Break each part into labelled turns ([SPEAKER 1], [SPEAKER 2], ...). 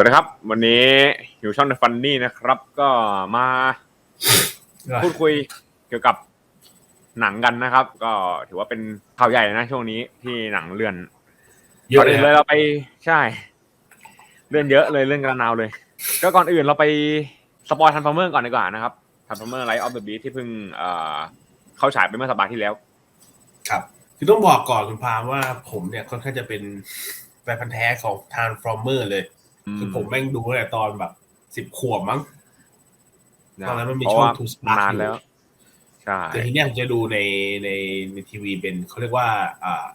[SPEAKER 1] วัสดีครับ วันนี้อยู่ช่อง The Funny นะครับ ก็มาพูดคุยเกี่ยวกับหนังกันนะครับ ก็ถือว่าเป็นข่าวใหญ่นะช่วงนี้ที่หนังเลื่อน
[SPEAKER 2] เยอะ
[SPEAKER 1] ก่อน
[SPEAKER 2] เลย
[SPEAKER 1] อื่นเลยเราไปใช่ เลื่อนเยอะเลยเลื่อนกระนาวเลย ก็ก่อนอื่นเราไปสปอยทันฟอร์เมอร์ก่อนดีกว่านะครับทันฟอร์เมอร์ไลท์ออฟเดอะบีที่เพิ่งเอ่อเข้าฉายไปเมื่อสัปดาห์ที่แล้ว
[SPEAKER 2] ครับ คือต้องบอกก่อนคุณพามว่าผมเนี่ยค่อนข้างจะเป็นแฟนพันธ์แท้ของ Transformer เลย คือผมแม่งดูตั้งแต่ตอนแบบสิบขวบมั้งตอนนั้นมันมี
[SPEAKER 1] เพราะ
[SPEAKER 2] ช่วง
[SPEAKER 1] ว่า
[SPEAKER 2] ทูสปาร์
[SPEAKER 1] นานแล้วใช่
[SPEAKER 2] แต่ทีเนี้ยผมจะดูในในในทีวีเป็นเขาเรียกว่าอ่า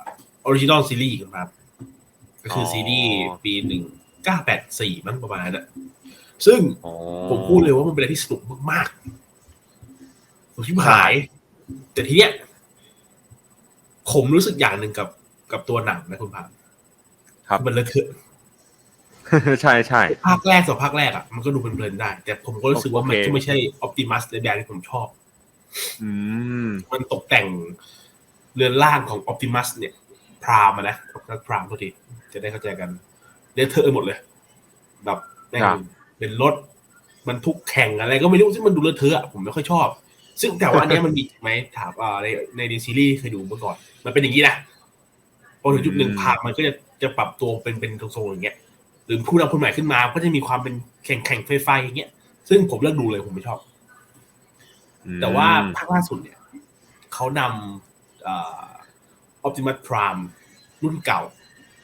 [SPEAKER 2] ออริจินอลซีรีส์ครับ ก็คือซีรีส์ปีหนึ่งเก้าแปดสี่มั้งประมาณนั้นอะซึ่ง
[SPEAKER 1] อ๋อ
[SPEAKER 2] ผมพูดเลยว่ามันเป็นอะไรที่สนุกมากๆสนุกที่หาย แต่ทีเนี้ยผมรู้สึกอย่างหนึ่งกับกับตัวหนังนะคุณพาม
[SPEAKER 1] ครับ
[SPEAKER 2] มันเลอะเทอะ
[SPEAKER 1] ใช่ใช่
[SPEAKER 2] ภาคแรกสองภาคแรกอะมันก็ดูเพลินๆได้ แต่ผมก็รู้สึกว่ามัน
[SPEAKER 1] โอเค
[SPEAKER 2] ก็ไม่ใช่ออ t ติมัสในแบบที่ผมชอบ
[SPEAKER 1] อืม
[SPEAKER 2] มันตกแต่งเรือนร่างของออ t ติมัสเนี่ย พรามอะนะพรามตัวทีจะได้เข้าใจกันเลอะเทอะไปหมดเลย แบบแม่ง
[SPEAKER 1] ครับ
[SPEAKER 2] เป็นรถมันทุกแข่งอะไรก็ไม่รู้ที่มันดูเลอะเทอะอะผมไม่ค่อยชอบ ซึ่งแต่ว่าอันเนี้ยมันมีไหมถามอ่าในในในซีรีส์เคยดูเมื่อก่อน มันเป็นอย่างนี้นะพอถึงจุดหนึ่ง
[SPEAKER 1] อืม
[SPEAKER 2] พามมันก็จะจะปรับตัวเป็นเป็นทรงๆอย่างเงี้ย หรือผู้นำคนใหม่ขึ้นมาก็จะมีความเป็นแข่งแข่งไฟไฟอย่างเงี้ยซึ่งผมเลิกดูเลยผมไม่ชอบ แต่ว่าภาคล่าสุดเนี่ยเขานำออ t ติมัสพรามรุ่นเก่า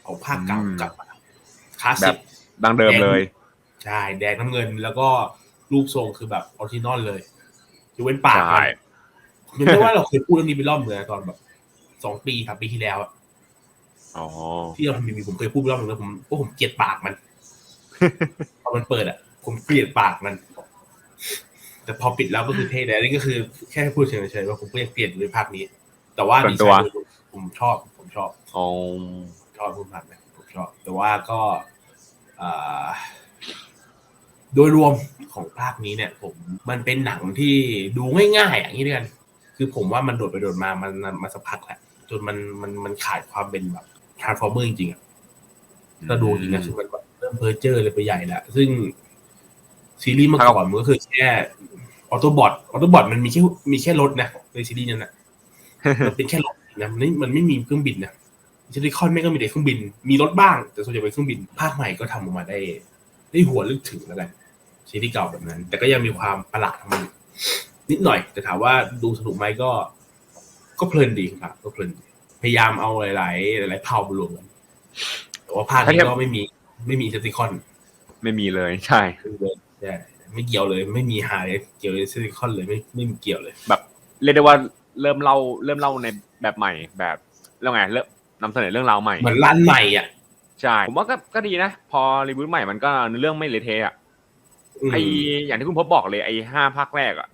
[SPEAKER 2] ของภาคเก่ากลับมาคลาส
[SPEAKER 1] แบ
[SPEAKER 2] สิ
[SPEAKER 1] บ
[SPEAKER 2] ก
[SPEAKER 1] ดังเดิมเลย
[SPEAKER 2] ใช่แดงน้ำเงินแล้วก็รูปทรงคือแบบออริจินอลเลยยกเว้นปาก
[SPEAKER 1] ใช่
[SPEAKER 2] มันยังไม่ว่าเราเคยพูดเรื่องนี้ไปรอบเมืองตอนแบบสองปีครับปีที่แล้วอะ
[SPEAKER 1] อ๋อ
[SPEAKER 2] ที่เราทำมีผมเคยพูดไปรอบหนึงแล้วผมว่าผมเกลียดปากมันพอมันเปิดอะ ผมเกลียดปากมัน แต่พอปิดแล้วก็คือเท่แต่อันนี้ก็คือแค่พูดเฉยๆว่าผมก็ยังเกลียดอยู่ในภาคนี้ แต่ว่า
[SPEAKER 1] ส่วน
[SPEAKER 2] ดี
[SPEAKER 1] ตั
[SPEAKER 2] ไซ
[SPEAKER 1] ว
[SPEAKER 2] น์ผมชอบ ผมชอบ
[SPEAKER 1] อ๋อ
[SPEAKER 2] ชอบคุณพันนะผมชอบ แต่ว่าก็อ่าโดยรวมของภาคนี้เนี่ย ผมมันเป็นหนังที่ดูง่ายๆอย่างนี้ด้วยกันคือผมว่ามันโดดไปโดดมามันมันมาสักพักแหละจนมันมันมันขาดความเป็นแบบ ทรานส์ฟอร์เมอร์จริงๆอะถ้าดูจริงนะคือมันแบบเริ่มเพอร์เจอร์เลยไปใหญ่แล้วซึ่งซีรีส์เมื่อก่อนมันก็คือแค่ออโตบอทออโตบอทมันมีแค่มีแค่รถนะในซีรีส์นั้นนะมันเป็นแค่รถนะมันไม่มันไม่มีเครื่องบินนะซีรีส์คอนไม่งก็มีแต่เครื่องบิน มีรถบ้าง แต่ส่วนใหญ่เป็นเครื่องบิน ภาคใหม่ก็ทำออกมาได้ ได้หัวลึกถึงแล้วกันซีรีส์เก่าแบบนั้น แต่ก็ยังมีความประหลาดของมันอยู่นิดหน่อย แต่ถามว่าดูสนุกไหมก็ ก็เพลินดีครับ ก็เพลินดี พยายามเอาหลาย ๆ หลายๆเผ่ามารวมกันแต่ว่าภาคนี้ก็ไม่มีไม่มีเซติคอน
[SPEAKER 1] ไม่มีเลยใช่
[SPEAKER 2] คือเลยใช่ไม่เกี่ยวเลย ไม่มีหายเกี่ยวกับเซติคอนเลยไม่ไม่มีเกี่ยวเลย
[SPEAKER 1] แบบ เรียกได้ว่าเริ่มเล่าเริ่มเล่าในแบบใหม่แบบเรื่องไงเริ่มนำเสนอเรื่องราวใหม่
[SPEAKER 2] เหมือนร้านใหม่อะ
[SPEAKER 1] ใช่ผมว่าก็ก็ดีนะ พอรีบูทใหม่มันก็เนื้อเรื่องไม่เละเทะอะ
[SPEAKER 2] ม
[SPEAKER 1] ไออย่างที่คุณพบบอกเลยไอห้าภาคแรกอะ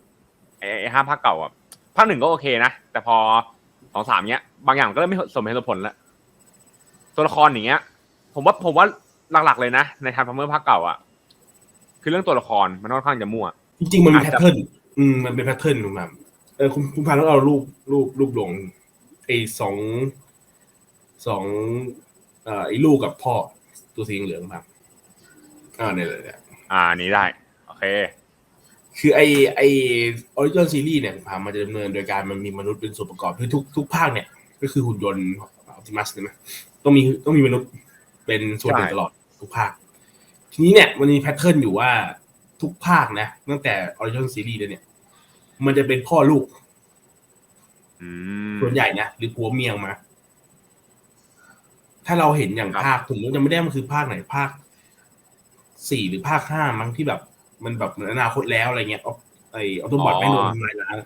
[SPEAKER 1] ไอไอห้าภาคเก่าอะภาคหนึ่งก็โอเคนะแต่พอสองสามเนี้ย บางอย่างก็เริ่มไม่สมเหตุสมผลแล้วตัวละครอย่างเงี้ย ผมว่าผมว่าหลักๆเลยนะ ในทาร์ฟอร์เมอร์ภาคเก่าอะคือเรื่องตัวละครมันค่อนข้างจะมั่ว
[SPEAKER 2] จริงๆมันมี
[SPEAKER 1] อาจ
[SPEAKER 2] แพ
[SPEAKER 1] จะ
[SPEAKER 2] ทเทิร์นอืมมันเป็นแพทเทิร์นของมันเออคุณคุณพาต้องเอารูปรูปรูปลงไอ้สองสองเอ่อไอ้ลูกกับพ่อตัวสีเหลืองครับอ่าเนี่ยเนี่ย
[SPEAKER 1] อ่านี้ได้ โอเค
[SPEAKER 2] คือไอไอออริจินซีรีส์เนี่ยพามันจะดำเนินโดยการมันมีมนุษย์เป็นส่วนประกอบคือทุกทุกภาคเนี่ย ก็คือหุ่นยนต์ออ t ติมัสใช่ไหมต้องมีต้องมีมนุษย์เป็นส่วนหนึ่ง
[SPEAKER 1] ใช่
[SPEAKER 2] ตลอดทุกภาค ทีนี้เนี่ยมันมีแพทเทิร์นอยู่ว่าทุกภาคนะตั้งแต่ออริจินซีรีส์เลยเนี่ย มันจะเป็นพ่อลูก
[SPEAKER 1] อืม
[SPEAKER 2] ส่วนใหญ่นะหรือผัวเมียมา ถ้าเราเห็นอย่าง
[SPEAKER 1] ครับ
[SPEAKER 2] ภาคผมก็จะไม่ได้มันคือภาคไหนภาคสี่หรือภาคห้ามั้งที่แบบ มันแบบเหมือนอนาคตแล้วอะไรเงี้ยเอาไอออโตบอทไม่โดนทำลายล้าง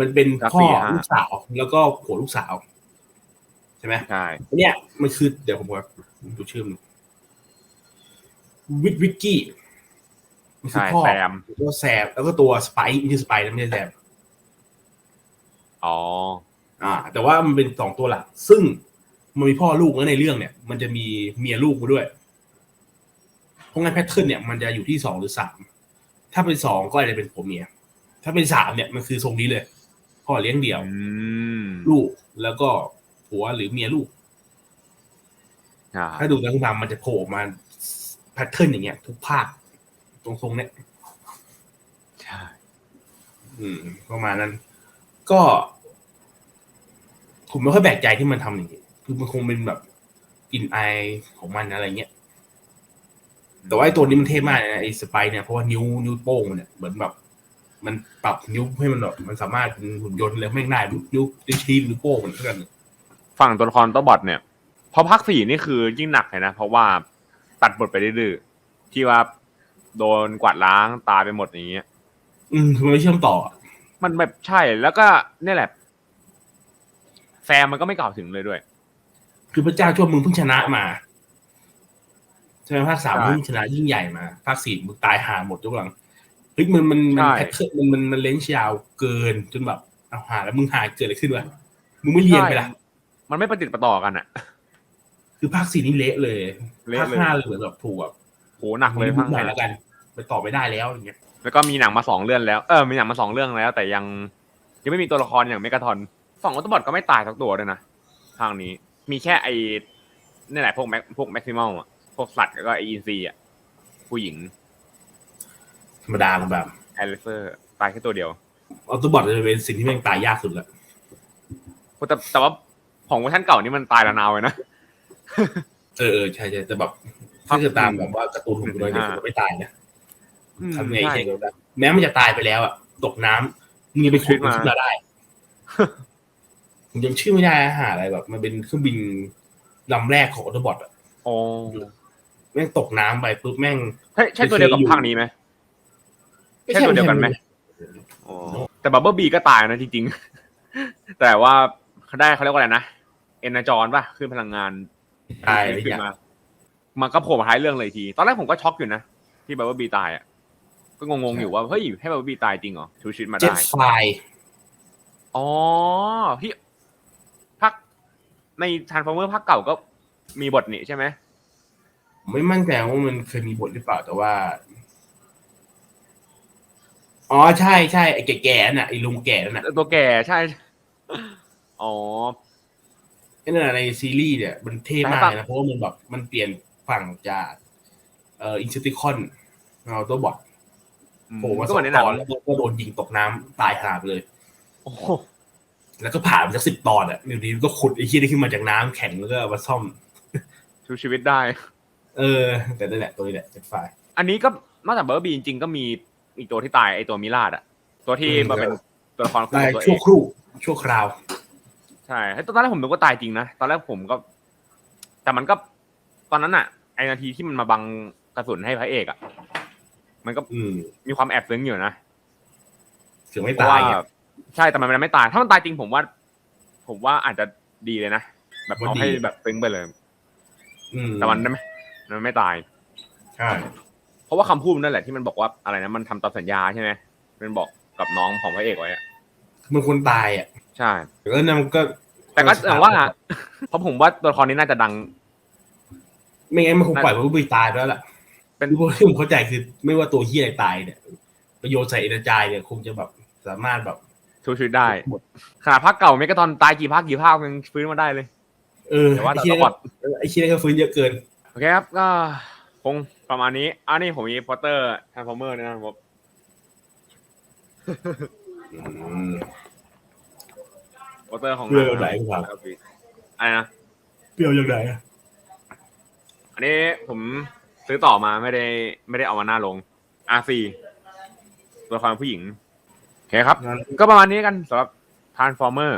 [SPEAKER 2] มันเป็นพ่อลูกสาว แล้วก็ผัวลูกสาว ใช่ไหม
[SPEAKER 1] ใช่
[SPEAKER 2] เนี่ยมันคือเดี๋ยวผมว่าดูชื่อมันวิกวิกกี้มันคือ
[SPEAKER 1] ใช่
[SPEAKER 2] พ่อ
[SPEAKER 1] แซม
[SPEAKER 2] แล้วก็แซมแล้วก็ตัวสไปซ์ไม่ใช่สไปซ์นะไม่ใช่แซม
[SPEAKER 1] อ๋อ
[SPEAKER 2] อ่า แต่ว่ามันเป็นสองตัวหลัก ซึ่งมันมีพ่อลูกแล้วในเรื่องเนี่ย มันจะมีเมียลูกมาด้วย เพราะงั้นแพทเทิร์นเนี่ยมันจะอยู่ที่สองหรือสาม ถ้าเป็นสองก็อาจจะเป็นผัวเมีย ถ้าเป็นสามเนี่ยมันคือทรงนี้เลย พ่อเลี้ยงเดี่ยว
[SPEAKER 1] อืม
[SPEAKER 2] ลูกแล้วก็ผัวหรือเมียลูก
[SPEAKER 1] อ่า
[SPEAKER 2] ถ้าดูแล้วคุณทำมันจะโผล่ออกมาแพทเทิร์นอย่างเงี้ย ทุกภาคตรงทรงเนี้ย
[SPEAKER 1] ใช่
[SPEAKER 2] อืมประมาณนั้น ก็ ผมไม่ค่อยแปลกใจที่มันทำอย่างนี้คือมันคงเป็นแบบกลิ่นไอายของมันอะไรเงี้ยแต่ว่าไอ้ตัวนี้มันเท่มากเลยนะไอ้สไปร์เนี่ยเพราะว่านิ้วนิ้วโป้งมันเนี่ยเหมือนแบบ มันปรับนิ้วให้มันแบบมันสามารถเป็นหุ่นยนต์เลยไม่งได้นิ้วนิ้วนิ้วชี้นิ้วโป้งมันเท่ากัน
[SPEAKER 1] ฝั่งตัวละครตัวบอทเนี่ยพอภาคสี่นี่คือยิ่งหนักเลยนะ เพราะว่าตัดบทไปดื้อๆที่ว่าโดนกวาดล้างตายไปหมดอย่างเงี้ย
[SPEAKER 2] อืมคือมันไม่เชื่อมต่ออะ
[SPEAKER 1] มันแบบใช่แล้วก็เนี่ยแหละ แซมมันก็ไม่กล่าวถึงเลยด้วย
[SPEAKER 2] คือพระเจ้าช่วยมึงเพิ่งชนะมาใช่ไหมภาคสาม
[SPEAKER 1] ใช่
[SPEAKER 2] เพิ่งชนะยิ่งใหญ่มาภาคสี่มึงตายหาหมดทุกหลังเฮ้ยมันมันมัน
[SPEAKER 1] ใช่
[SPEAKER 2] แพทเทิร์นมันมันมันเลนส์ยาวเกินจนแบบเอาหาแล้วมึงหาเกิดอะไรขึ้นวะมึงไม่เรียนไปละ
[SPEAKER 1] มันไม่ประติดประต่อกันอะ
[SPEAKER 2] คือภาคสี่นี่เละเลย
[SPEAKER 1] เละ
[SPEAKER 2] ภาค
[SPEAKER 1] เลย
[SPEAKER 2] ห้าเลยเหมือนแบบถูกแบบ
[SPEAKER 1] โหหนักเลย
[SPEAKER 2] มึ
[SPEAKER 1] ภางค
[SPEAKER 2] ใหม่
[SPEAKER 1] ห้า
[SPEAKER 2] แล้วกัน ไปต่อไม่ได้แล้วอย่างเงี้ย
[SPEAKER 1] แล้วก็มีหนังมาสองเรื่องแล้ว เออมีหนังมาสองเรื่องแล้ว แต่ยังยังไม่มีตัวละครอย่างเมกาทอนฝั่งออโตบอทก็ไม่ตายสักตัวด้วยนะทางนี้มีแค่ไอ้นี่แหละพวกแม็กพวกแม็กซิมอลอะพวกสัตว์แล้วก็ไออินซีอะผู้หญิง
[SPEAKER 2] ธรรมดาแบบ
[SPEAKER 1] แอลิเซอร์ตายแค่ตัวเดียว
[SPEAKER 2] ออโตบอทจะเป็นสิ่งที่แม่งตายยากสุดละ
[SPEAKER 1] แต่แต่ว่าของเวอร์ชันเก่านี่มันตายละนาวเลยนะ
[SPEAKER 2] เออเออใช่ใช่แต่แบบถ้าเกิดตามแบบว่าการ์ตูนหุ่นเลยเนี่ย
[SPEAKER 1] อ่า
[SPEAKER 2] ผมก็ไม่ตายนะ
[SPEAKER 1] อืม
[SPEAKER 2] ทำไง
[SPEAKER 1] ใช่
[SPEAKER 2] ใช่ก็ได้แม้มันจะตายไปแล้วอะตกน้ำมึงยังไปขุดมัน
[SPEAKER 1] ขึ้นมา
[SPEAKER 2] ขึ้นมาได้ผมยังชื่อไม่ได้อาหารอะไรแบบ มันเป็นเครื่องบินลำแรกของออโตบอทอะ
[SPEAKER 1] โอ้
[SPEAKER 2] แม่งตกน้ำไปปุ๊บแม่ง
[SPEAKER 1] ใช่ใช่ตัวเดียวกับภาคนี้ไหม ใช่ตัวเดียวกันไหมอ๋อแต่บับเบิลบีก็ตายนะจริงๆ แต่ว่าเขาได้เขาเรียกว่าอะไรนะเอเนจอนป่ะขึ้นพลังงาน
[SPEAKER 2] ตายอะไร
[SPEAKER 1] ขึ้
[SPEAKER 2] อนย่าง
[SPEAKER 1] มามันก็โผล่มาท้ายเรื่องเลยที ตอนแรกผมก็ช็อกอยู่นะ ที่บับเบิลบีตายอะ ก็งงๆอยู่ว่าเฮ้ยให้บับเบิลบีตายจริงเหรอชูชีวิตมา
[SPEAKER 2] เจ็ต
[SPEAKER 1] ได้
[SPEAKER 2] ไฟ
[SPEAKER 1] อ๋อที่ภาคในทานฟอร์เมอร์ภาคเก่าก็มีบทนี่ใช่ไหม
[SPEAKER 2] ไม่มั่นใจว่ามันเคยมีบทหรือเปล่าแต่ว่า อ๋อใช่ใช่ไอ้แก่ๆน่ะไอ้ลุงแก่นั่นน่ะ
[SPEAKER 1] ตัวแก่ใช่ อ๋อ
[SPEAKER 2] ไอ้นั่นนะในซีรีส์เนี่ยมันเท่มากเลยนะเพราะว่ามันแบบมันเปลี่ยนฝั่งจากเอ่ออินสติคอนเอาตัวบอทโผล่มา
[SPEAKER 1] ก็
[SPEAKER 2] ส
[SPEAKER 1] เห
[SPEAKER 2] อ
[SPEAKER 1] มือน
[SPEAKER 2] ง
[SPEAKER 1] ในห
[SPEAKER 2] ต
[SPEAKER 1] นัง
[SPEAKER 2] อนแล้วก็โดนยิงตกน้ำตายหาไปเลย
[SPEAKER 1] โอ้โห
[SPEAKER 2] แล้วก็ผ่านไปสักสิบตอนอะอยู่ดีก็ขุดไอ้เหี้ยนี่ขึ้นมาจากน้ำแข็งแล้วก็เอามาซ่อม
[SPEAKER 1] ชูชีวิตได้
[SPEAKER 2] เออ แต่นั่นแหละตัวนี้แหละเจ็ดไฟ
[SPEAKER 1] อันนี้ก็นอกจากเบอร์บีจริงๆก็มี อีกตัวที่ตายไอตัวมิลาดอะตัวที่
[SPEAKER 2] อืม
[SPEAKER 1] มาเป็นตัวละครคู่
[SPEAKER 2] ได้
[SPEAKER 1] ของตัวเอ
[SPEAKER 2] ชั่ว
[SPEAKER 1] ง
[SPEAKER 2] ครู่ชั่วคราว
[SPEAKER 1] ใช่ตอนแรกผมนึกว่าตายจริงนะตอนแรกผมก็ แต่มันก็ตอนนั้นอะไอนาทีที่มันมาบังกระสุนให้พระเอกอะมันก็
[SPEAKER 2] อืม
[SPEAKER 1] มีความแอบซึ้งอยู่นะ
[SPEAKER 2] ถึงไม่
[SPEAKER 1] เพ
[SPEAKER 2] ตา
[SPEAKER 1] ราะว่าย
[SPEAKER 2] ไง
[SPEAKER 1] ใช่แต่มันไม่ตาย ถ้ามันตายจริงผมว่า ผมว่าอาจจะดีเลยนะแบบเอา
[SPEAKER 2] ว่าดี
[SPEAKER 1] ให้แบบซึ้งไปเลย
[SPEAKER 2] อืม
[SPEAKER 1] แต่มันไม่มันไม่ตาย
[SPEAKER 2] ใช่
[SPEAKER 1] เพราะว่าคำพูดนั่นแหละที่มันบอกว่าอะไรนะมันทำตามสัญญาใช่ไหมมันบอกกับน้องของพระเอกไว้อะ
[SPEAKER 2] มันควรตายอะ
[SPEAKER 1] ใช่
[SPEAKER 2] แล้วนั่นมันก็
[SPEAKER 1] แต่ก็อย่างว่า เพราะผมว่าตัวละครนี้น่าจะดัง
[SPEAKER 2] ไม่งั้นมันคงปล่อยมันก็ไปตายไปแล้วล่ะ
[SPEAKER 1] เป็น
[SPEAKER 2] ที่ผมที่ผมเข้าใจคือไม่ว่าตัวเฮียอะไรตายเนี่ย ประโยชน์ใส่เอเนจายเนี่ยคงจะแบบสามารถแบบ
[SPEAKER 1] ชูชีวิตได้
[SPEAKER 2] หมด
[SPEAKER 1] ขนาดภาคเก่าเมกาตอนตายกี่ภาคกี่ภาคยังฟื้นมาได้เลย
[SPEAKER 2] เออ
[SPEAKER 1] แต่ว่า
[SPEAKER 2] ไอ้
[SPEAKER 1] แต่
[SPEAKER 2] เฮีย
[SPEAKER 1] ละบอท
[SPEAKER 2] ไอ้เฮียก็ฟื้นเยอะเกิน
[SPEAKER 1] โอเคครับก็คง ประมาณนี้อันนี้ผมมีพอตเตอร์ทนฟอร์เมอร์นะครับ
[SPEAKER 2] อืม
[SPEAKER 1] พอตเตอร์ของ
[SPEAKER 2] เรื่องไหนครับ
[SPEAKER 1] อะไรนะ
[SPEAKER 2] เปรี้ยวยังไงอะ
[SPEAKER 1] อันนี้ผมซื้อต่อมาไม่ได้ไม่ได้เอามาหน้าลง R4 ตัวละครผู้หญิงโอเคครับ
[SPEAKER 2] งั้น
[SPEAKER 1] ก็ประมาณนี้กันสำหรับ Transformer